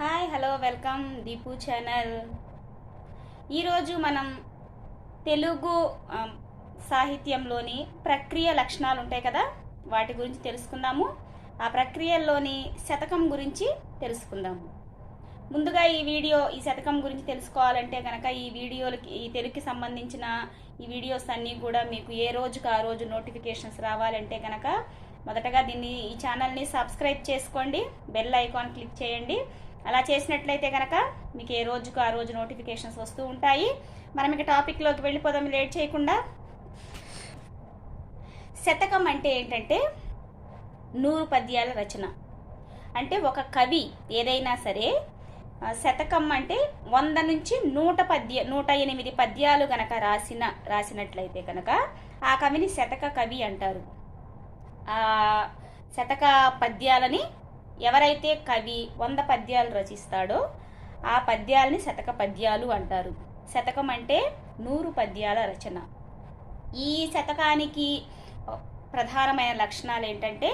Hi hello welcome Deepu channel ఈరోజు మనం తెలుగు సాహిత్యంలోని ప్రక్రియ లక్షణాలు ఉంటాయి కదా వాటి గురించి తెలుసుకుందాము. ఆ ప్రక్రియల్లోని శతకం గురించి తెలుసుకుందాము. ముందుగా ఈ వీడియో ఈ శతకం గురించి తెలుసుకోవాలంటే కనుక ఈ వీడియోలకి ఈ తెలుగుకి సంబంధించిన ఈ వీడియోస్ అన్నీ కూడా మీకు ఏ రోజుకు ఆ రోజు నోటిఫికేషన్స్ రావాలంటే కనుక మొదటగా దీన్ని ఈ ఛానల్ని సబ్స్క్రైబ్ చేసుకోండి బెల్ ఐకాన్ క్లిక్ చేయండి. అలా చేసినట్లయితే కనుక మీకు ఏ రోజుకు ఆ రోజు నోటిఫికేషన్స్ వస్తూ ఉంటాయి. మనం ఇక టాపిక్లోకి వెళ్ళిపోదాం లేట్ చేయకుండా. శతకం అంటే ఏంటంటే నూరు పద్యాల రచన. అంటే ఒక కవి ఏదైనా సరే శతకం అంటే వంద నుంచి నూట పద్య నూట ఎనిమిది పద్యాలు గనక రాసిన రాసినట్లయితే కనుక ఆ కవిని శతక కవి అంటారు. శతక పద్యాలని ఎవరైతే కవి వంద పద్యాలు రచిస్తాడో ఆ పద్యాలని శతక పద్యాలు అంటారు. శతకం అంటే నూరు పద్యాల రచన. ఈ శతకానికి ప్రధానమైన లక్షణాలు ఏంటంటే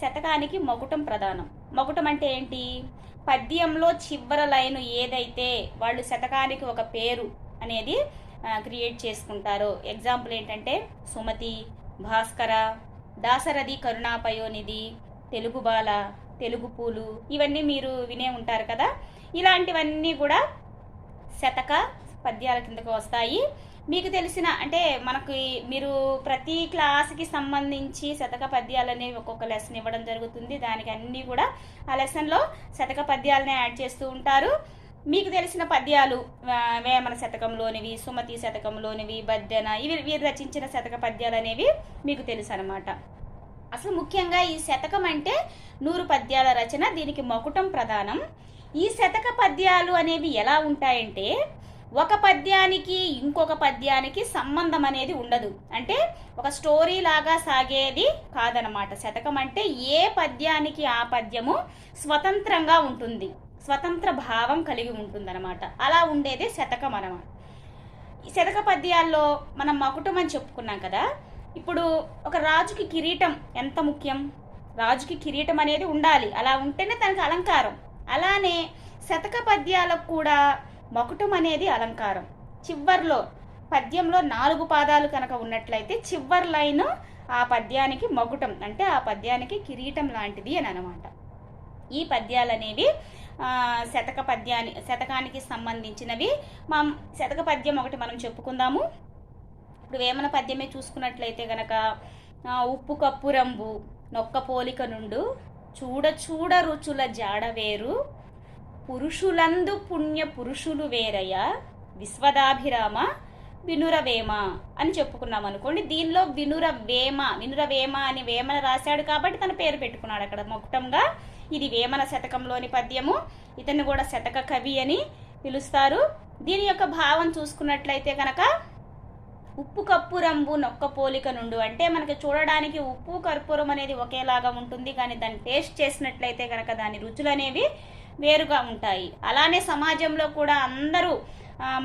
శతకానికి మగుటం ప్రధానం. మగుటం అంటే ఏంటి? పద్యంలో చివర లైను ఏదైతే వాళ్ళు శతకానికి ఒక పేరు అనేది క్రియేట్ చేసుకుంటారో ఎగ్జాంపుల్ ఏంటంటే సుమతి భాస్కర దాసరథి కరుణాపయోనిధి తెలుగు బాల తెలుగు పూలు ఇవన్నీ మీరు వినే ఉంటారు కదా? ఇలాంటివన్నీ కూడా శతక పద్యాల కిందకు వస్తాయి. మీకు తెలిసిన అంటే మనకి మీరు ప్రతి క్లాస్కి సంబంధించి శతక పద్యాలు అనేవి ఒక్కొక్క లెసన్ ఇవ్వడం జరుగుతుంది. దానికి అన్నీ కూడా ఆ లెసన్లో శతక పద్యాలనే యాడ్ చేస్తూ ఉంటారు. మీకు తెలిసిన పద్యాలు వేమన శతకంలోనివి సుమతి శతకంలోనివి బద్దెన ఇవి వీరు రచించిన శతక పద్యాలు అనేవి మీకు తెలుసు అనమాట అసలు ముఖ్యంగా ఈ శతకం అంటే నూరు పద్యాల రచన దీనికి మకుటం ప్రధానం. ఈ శతక పద్యాలు అనేవి ఎలా ఉంటాయంటే ఒక పద్యానికి ఇంకొక పద్యానికి సంబంధం అనేది ఉండదు. అంటే ఒక స్టోరీ లాగా సాగేది కాదనమాట శతకం అంటే ఏ పద్యానికి ఆ పద్యము స్వతంత్రంగా ఉంటుంది. స్వతంత్ర భావం కలిగి ఉంటుందన్నమాట. అలా ఉండేదే శతకం అనమాట ఈ శతక పద్యాల్లో మనం మకుటం అని చెప్పుకున్నాం కదా ఇప్పుడు ఒక రాజుకి కిరీటం ఎంత ముఖ్యం? రాజుకి కిరీటం అనేది ఉండాలి. అలా ఉంటేనే తనకి అలంకారం. అలానే శతక పద్యాలకు కూడా మకుటం అనేది అలంకారం. చివర్లో పద్యంలో నాలుగు పాదాలు కనుక ఉన్నట్లయితే చివరి లైన్ ఆ పద్యానికి మకుటం అంటే ఆ పద్యానికి కిరీటం లాంటిది అని అనమాట ఈ పద్యాలు అనేవి శతక పద్యాని శతకానికి సంబంధించినవి. మా శతక పద్యం ఒకటి మనం చెప్పుకుందాము. ఇప్పుడు వేమన పద్యమే చూసుకున్నట్లయితే గనక ఉప్పు కప్పు రంబు నొక్క పోలిక నుండు చూడ చూడ రుచుల జాడ వేరు పురుషులందు పుణ్య పురుషులు వేరయ్య విశ్వదాభిరామ వినురవేమ అని చెప్పుకున్నాం అనుకోండి దీనిలో వినురవేమ వినురవేమ అని వేమన రాశాడు కాబట్టి తన పేరు పెట్టుకున్నాడు అక్కడ మొక్కటంగా ఇది వేమన శతకంలోని పద్యము. ఇతన్ని కూడా శతక కవి అని పిలుస్తారు. దీని యొక్క భావం చూసుకున్నట్లయితే కనుక ఉప్పు కప్పు రంగు నొక్క పోలిక నుండు. అంటే మనకి చూడడానికి ఉప్పు కర్పూరం అనేది ఒకేలాగా ఉంటుంది. కానీ దాన్ని టేస్ట్ చేసినట్లయితే కనుక దాని రుచులు అనేవి వేరుగా ఉంటాయి. అలానే సమాజంలో కూడా అందరూ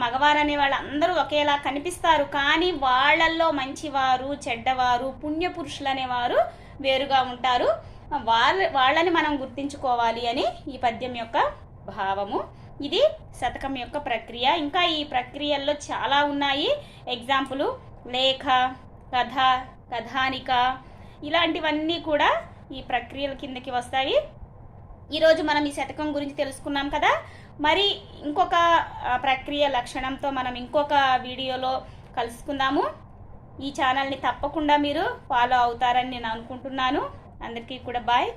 మగవారు అనే వాళ్ళందరూ ఒకేలా కనిపిస్తారు. కానీ వాళ్ళల్లో మంచివారు చెడ్డవారు పుణ్యపురుషులు అనేవారు వేరుగా ఉంటారు. వాళ్ళ వాళ్ళని మనం గుర్తించుకోవాలి అని ఈ పద్యం యొక్క భావము. ఇది శతకం యొక్క ప్రక్రియ. ఇంకా ఈ ప్రక్రియల్లో చాలా ఉన్నాయి. ఎగ్జాంపుల్ లేఖ కథ కథానిక ఇలాంటివన్నీ కూడా ఈ ప్రక్రియల కిందకి వస్తాయి. ఈరోజు మనం ఈ శతకం గురించి తెలుసుకున్నాం కదా. మరి ఇంకొక ప్రక్రియ లక్షణంతో మనం ఇంకొక వీడియోలో కలుసుకుందాము. ఈ ఛానల్ని తప్పకుండా మీరు ఫాలో అవుతారని నేను అనుకుంటున్నాను. అందరికీ కూడా బాయ్.